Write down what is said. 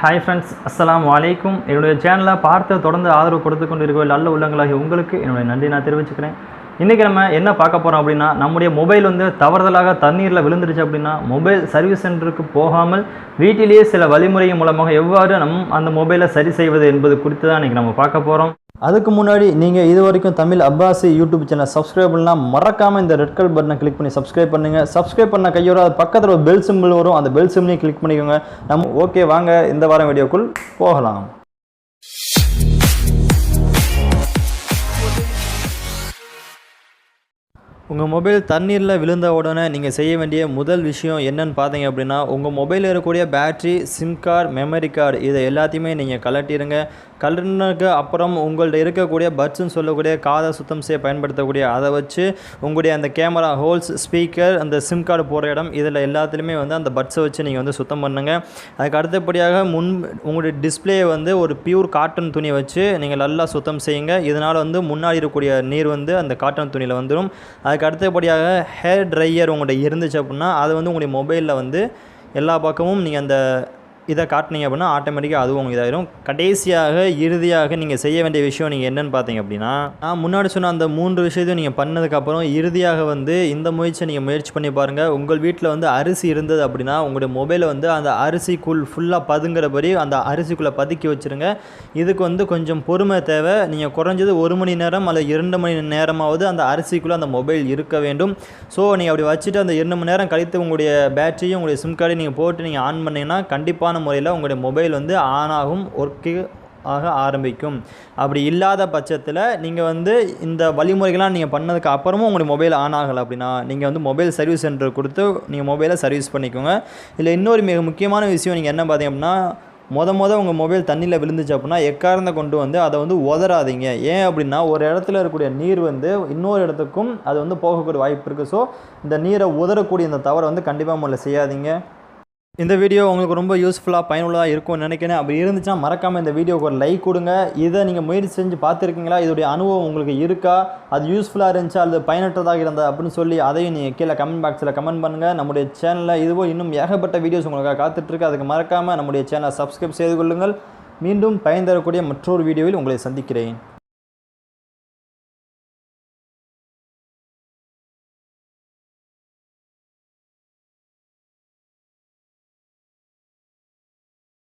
Hi friends அஸ்லாம் அலைக்கும் என்னுடைய சேனலை பார்த்து தொடர்ந்து ஆதரவு கொடுத்து கொண்டு இருக்க நல்ல உள்ளங்களாகி உங்களுக்கு என்னுடைய நன்றி நான் தெரிவிச்சுக்கிறேன். இன்றைக்கி நம்ம என்ன பார்க்க போகிறோம் அப்படின்னா நம்முடைய மொபைல் வந்து தவறுதலாக தண்ணீரில் விழுந்துருச்சு அப்படின்னா மொபைல் சர்வீஸ் சென்டருக்கு போகாமல் வீட்டிலேயே சில வழிமுறையின் மூலமாக எவ்வாறு நம் அந்த மொபைலை சரி செய்வது என்பது குறித்து தான் இன்றைக்கி நம்ம பார்க்க போகிறோம் அதுக்கு முன்னாடி நீங்கள் இது வரைக்கும் Tamil Abbasi YouTube channel subscribe பண்ணலாம் மறக்காமல் இந்த ரெட் கலர் பட்டனை கிளிக் பண்ணி சப்ஸ்கிரைப் பண்ணுங்கள் சப்ஸ்கிரைப் பண்ண கையோட அது பக்கத்தில் ஒரு பெல் சிம்பிள் வரும். அந்த பெல் சிம்பிளையும் கிளிக் பண்ணிக்கோங்க. நம்ம ஓகே வாங்க இந்த வாரம் வீடியோக்குள் போகலாம். உங்கள் மொபைல் தண்ணீரில் விழுந்த உடனே நீங்கள் செய்ய வேண்டிய முதல் விஷயம் என்னன்னு பார்த்தீங்க அப்படின்னா உங்கள் மொபைலில் இருக்கக்கூடிய battery SIM card memory card இதை எல்லாத்தையுமே நீங்கள் கலட்டிடுங்க கலட்டினதுக்கு அப்புறம் உங்கள்கிட்ட இருக்கக்கூடிய பட்ஸ்ன்னு சொல்லக்கூடிய காதை சுத்தம் செய்ய பயன்படுத்தக்கூடிய அதை வச்சு உங்களுடைய அந்த கேமரா ஹோல்ஸ் ஸ்பீக்கர் அந்த சிம் கார்டு போகிற இடம் இதில் எல்லாத்துலேயுமே வந்து அந்த பட்ஸை வச்சு நீங்கள் வந்து சுத்தம் பண்ணுங்கள் அதுக்கு அடுத்தபடியாக முன் உங்களுடைய டிஸ்பிளேயை வந்து ஒரு பியூர் காட்டன் துணி வச்சு நீங்கள் நல்லா சுத்தம் செய்யுங்க. இதனால் வந்து முன்னாடி இருக்கக்கூடிய நீர் வந்து அந்த காட்டன் துணியில் வந்துடும் அதுக்கு அடுத்தபடியாக ஹேர் ட்ரையர் உங்கள்கிட்ட இருந்துச்சு அப்படின்னா அது வந்து உங்களுடைய மொபைலில் வந்து எல்லா பக்கமும் நீங்கள் அந்த இதை காட்டினீங்க அப்படின்னா ஆட்டோமேட்டிக்காக அதுவும் உங்களுக்கு கடைசியாக இறுதியாக நீங்கள் செய்ய வேண்டிய விஷயம் நீங்கள் என்னென்னு பார்த்தீங்க அப்படின்னா நான் முன்னாடி சொன்ன அந்த மூன்று விஷயத்தையும் நீங்கள் பண்ணதுக்கப்புறம் இறுதியாக வந்து இந்த முயற்சியை நீங்கள் முயற்சி பண்ணி பாருங்கள் உங்கள் வீட்டில் வந்து அரிசி இருந்தது அப்படின்னா உங்களுடைய மொபைலை வந்து அந்த அரிசிக்குள் ஃபுல்லாக பதுங்குறபடி அந்த அரிசிக்குள்ளே பதுக்கி வச்சுருங்க. இதுக்கு வந்து கொஞ்சம் பொறுமை தேவை. நீங்கள் குறைஞ்சது ஒரு மணி நேரம் அல்லது இரண்டு மணி நேரமாவது அந்த அரிசிக்குள்ளே அந்த மொபைல் இருக்க வேண்டும். ஸோ நீங்கள் அப்படி வச்சுட்டு அந்த இரண்டு மணி நேரம் கழித்து உங்களுடைய பேட்டரியும் உங்களுடைய சிம் கார்டையும் நீங்கள் போட்டு நீங்கள் ஆன் பண்ணிங்கன்னா கண்டிப்பான முறையில் உங்களுடைய மொபைல் வந்து ஆன் ஆகும் ஒர்க்கு ஆக ஆரம்பிக்கும். அப்படி இல்லாத பட்சத்தில் நீங்கள் வந்து இந்த வழிமுறைகள்லாம் நீங்கள் பண்ணதுக்கு அப்புறமும் உங்களுடைய மொபைல் ஆன் ஆகலை அப்படின்னா நீங்கள் வந்து மொபைல் சர்வீஸ் சென்டர் கொடுத்து நீங்கள் மொபைலை சர்வீஸ் பண்ணிக்கோங்க. இதில் இன்னொரு மிக முக்கியமான விஷயம் நீங்கள் என்ன பார்த்தீங்க அப்படின்னா மொத மொதல் உங்கள் மொபைல் தண்ணியில் விழுந்துச்சு அப்படின்னா எக்காரந்த கொண்டு வந்து அதை வந்து உதறாதீங்க. ஏன் அப்படின்னா ஒரு இடத்துல இருக்கக்கூடிய நீர் வந்து இன்னொரு இடத்துக்கும் அது வந்து போகக்கூடிய வாய்ப்பு இருக்குது ஸோ இந்த நீரை உதறக்கூடிய இந்த தவறை வந்து கண்டிப்பாக முதல்ல செய்யாதீங்க. இந்த வீடியோ உங்களுக்கு ரொம்ப யூஸ்ஃபுல்லாக பயனுள்ளதாக இருக்கும்னு நினைக்கிறேன். அப்படி இருந்துச்சுன்னா மறக்காமல் இந்த வீடியோக்கு ஒரு லைக் கொடுங்க. இதை நீங்கள் முயற்சி செஞ்சு பார்த்துருக்கீங்களா? இதோடைய அனுபவம் உங்களுக்கு இருக்கா? அது யூஸ்ஃபுல்லாக இருந்துச்சா? அல்லது பயனற்றதாக இருந்தால் அப்படின்னு சொல்லி அதையும் நீங்கள் கீழே கமெண்ட் பாக்ஸில் கமெண்ட் பண்ணுங்கள் நம்முடைய சேனலில் இதுவோ இன்னும் ஏகப்பட்ட வீடியோஸ் உங்களுக்காக காத்துட்ருக்கு. அதுக்கு மறக்காமல் நம்முடைய சேனலை சப்ஸ்கிரைப் செய்து கொள்ளுங்கள். மீண்டும் பயன் தரக்கூடிய மற்றொரு வீடியோவில் உங்களை சந்திக்கிறேன்.